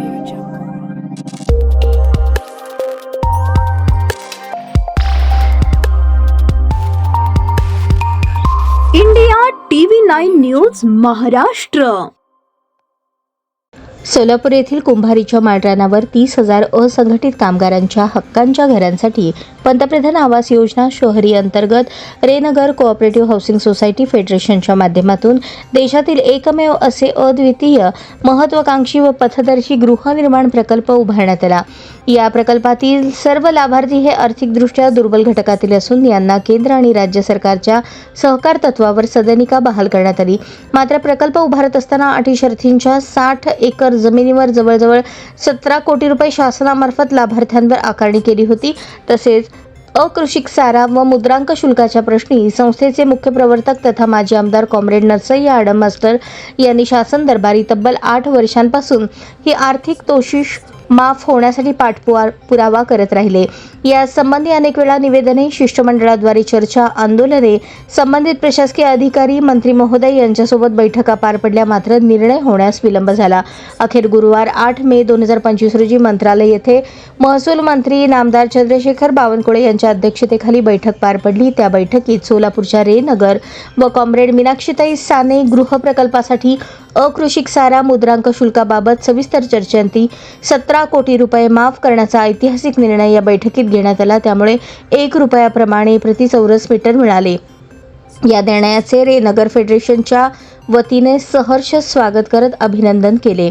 Audio Jungle. India TV nine news Maharashtra Solapur येथील कुंभारीच्या माळरानावर तीस हजार असंघटित कामगारांच्या हक्कांच्या घरांसाठी पंतप्रधान आवास योजना शहरी अंतर्गत रेनगर कोऑपरेटिव्ह हाऊसिंग सोसायटी फेडरेशनच्या माध्यमातून देशातील एकमेव असे अद्वितीय महत्वाकांक्षी व पथदर्शी गृहनिर्माण प्रकल्प उभारण्यात आला. या प्रकल्पातील सर्व लाभार्थी हे आर्थिकदृष्ट्या दुर्बल घटकातील असून यांना केंद्र आणि राज्य सरकारच्या सहकार तत्वावर सदनिका बहाल करण्यात आली. मात्र प्रकल्प उभारत असताना अटी शर्थींच्या साठ एकर जमिनीवर जवळजवळ सतरा कोटी रुपये शासनामार्फत लाभार्थ्यांवर आकारणी केली होती. तसेच अकृषिक सारा व मुद्रांक शुल्काच्या प्रश्नी संस्थेचे मुख्य प्रवर्तक तथा माजी आमदार कॉम्रेड नरसय्या आडम मास्टर यांनी शासन दरबारी तब्बल आठ वर्षांपासून ही आर्थिक तोशिष माफ होण्यासाठी पाठपुवार पुरावा करत राहिले. या संबंधी अनेक वेळा निवेदने शिष्टमंडळाद्वारे चर्चा आंदोलने संबंधित प्रशासकीय अधिकारी मंत्री महोदय यांच्यासोबत बैठका पार पडल्या मात्र निर्णय होण्यास विलंब झाला. अखेर गुरुवार आठ मे दोन हजार पंचवीस रोजी मंत्रालय येथे महसूल मंत्री नामदार चंद्रशेखर बावनकुळे यांच्या अध्यक्षतेखाली बैठक पार पडली. त्या बैठकीत सोलापूरच्या रेनगर व कॉम्रेड मीनाक्षीताई साने गृह प्रकल्पासाठी अकृषिक सारा मुद्रांक शुल्काबाबत सविस्तर चर्चांती सतरा कोटी रुपये माफ करण्याचा ऐतिहासिक निर्णय या बैठकीत घेण्यात आला. त्यामुळे एक रुपयाप्रमाणे प्रति चौरस मीटर मिळाले. या निर्णयाचे रे नगर फेडरेशनच्या वतीने सहर्ष स्वागत करत अभिनंदन केले.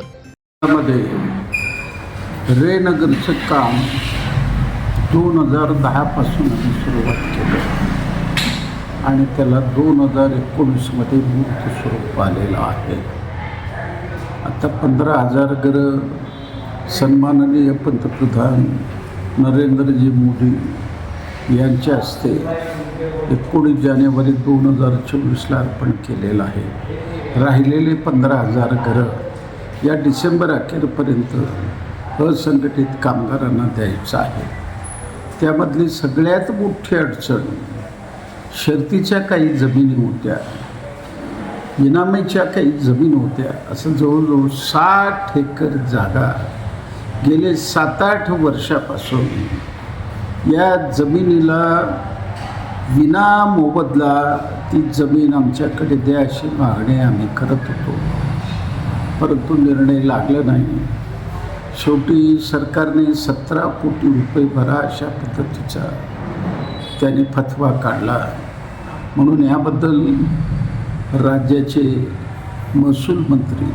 रे नगरचं काम दोन हजार दहापासून आम्ही सुरुवात केलं. आणि त्याला दोन हजार एकोणीसमध्ये मूर्त स्वरूप आलेलं आहे. आता पंधरा हजार घरं सन्माननीय पंतप्रधान नरेंद्रजी मोदी यांच्या हस्ते एकोणीस जानेवारी दोन हजार चोवीसला अर्पण केलेलं आहे. राहिलेले पंधरा हजार घरं या डिसेंबर अखेरपर्यंत असंघटित कामगारांना द्यायचं आहे. त्यामधली सगळ्यात मोठी अडचण शर्तीच्या काही जमिनी होत्या. इनामीच्या काही जमीन होत्या. असं जवळजवळ साठ एकर जागा गेले सात आठ वर्षापासून या जमिनीला विना मोबदला ती जमीन आमच्याकडे द्या अशी मागणी आम्ही करत होतो. परंतु निर्णय लागला नाही. शेवटी सरकारने सतरा कोटी रुपये भरा अशा पद्धतीचा त्याने फतवा काढला. म्हणून याबद्दल राज्याचे महसूल मंत्री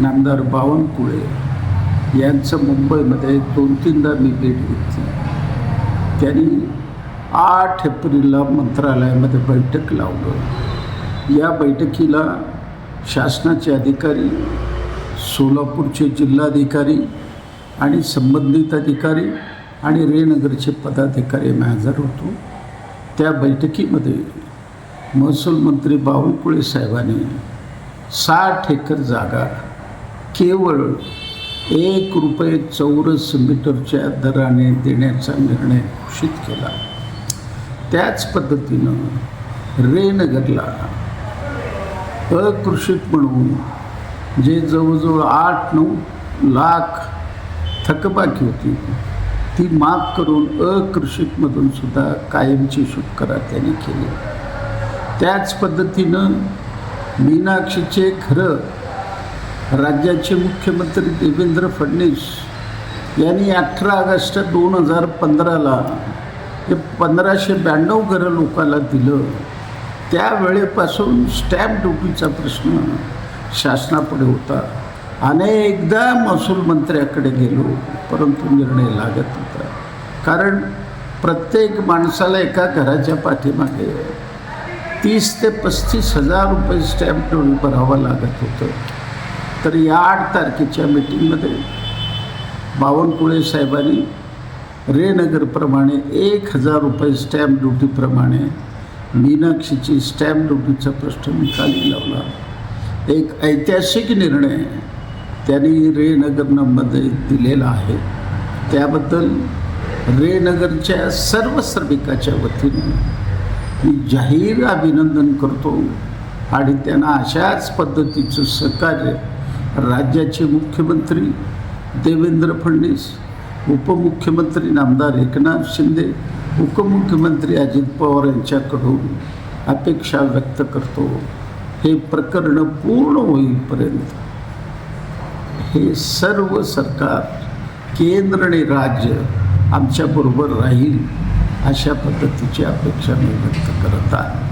नामदार बावनकुळे यांचं मुंबईमध्ये दोन तीनदा मी भेट घेतली. त्यांनी आठ एप्रिलला मंत्रालयामध्ये बैठक लावलं. या बैठकीला शासनाचे अधिकारी सोलापूरचे जिल्हाधिकारी आणि संबंधित अधिकारी आणि रेनगरचे पदाधिकारी मी हजर होतो. त्या बैठकीमध्ये महसूल मंत्री बावनकुळे साहेबांनी साठ एकर जागा केवळ एक रुपये चौरस मीटरच्या दराने देण्याचा निर्णय घोषित केला. त्याच पद्धतीनं रेनगरला अकृषित म्हणून जे जवळजवळ आठ नऊ लाख थकबाकी होती ती माफ करून अकृषितमधून सुद्धा कायमची सुटकरा त्यांनी केली. त्याच पद्धतीनं मीनाक्षीचे खरं राज्याचे मुख्यमंत्री देवेंद्र फडणवीस यांनी अठरा ऑगस्ट दोन हजार पंधराला हे पंधराशे ब्याण्णव घरं लोकाला दिलं त्यावेळेपासून स्टॅम्प ड्युटीचा प्रश्न शासनापुढे होता. अनेकदा महसूल मंत्र्याकडे गेलो परंतु निर्णय लागत होता कारण प्रत्येक माणसाला एका घराच्या पाठीमागे तीस ते पस्तीस हजार रुपये स्टॅम्प ड्युटी भरावं लागत होतं. तर या आठ तारखेच्या मिटिंगमध्ये बावनकुळे साहेबांनी रेनगरप्रमाणे एक हजार रुपये स्टॅम्प ड्युटीप्रमाणे मीनाक्षीची स्टॅम्प ड्युटीचा प्रश्न निकाली लावला. एक ऐतिहासिक निर्णय त्यांनी रेनगरमध्ये दिलेला आहे. त्याबद्दल रेनगरच्या सर्व श्रमिकाच्या वतीने मी जाहीर अभिनंदन करतो. आणि त्यांना अशाच पद्धतीचं सहकार्य राज्याचे मुख्यमंत्री देवेंद्र फडणवीस उपमुख्यमंत्री नामदार एकनाथ शिंदे उपमुख्यमंत्री अजित पवार यांच्याकडून अपेक्षा व्यक्त करतो. हे प्रकरण पूर्ण होईपर्यंत हे सर्व सरकार केंद्र आणि राज्य आमच्याबरोबर राहील. अशा पद्धतीची अपेक्षा मी व्यक्त करत आहे.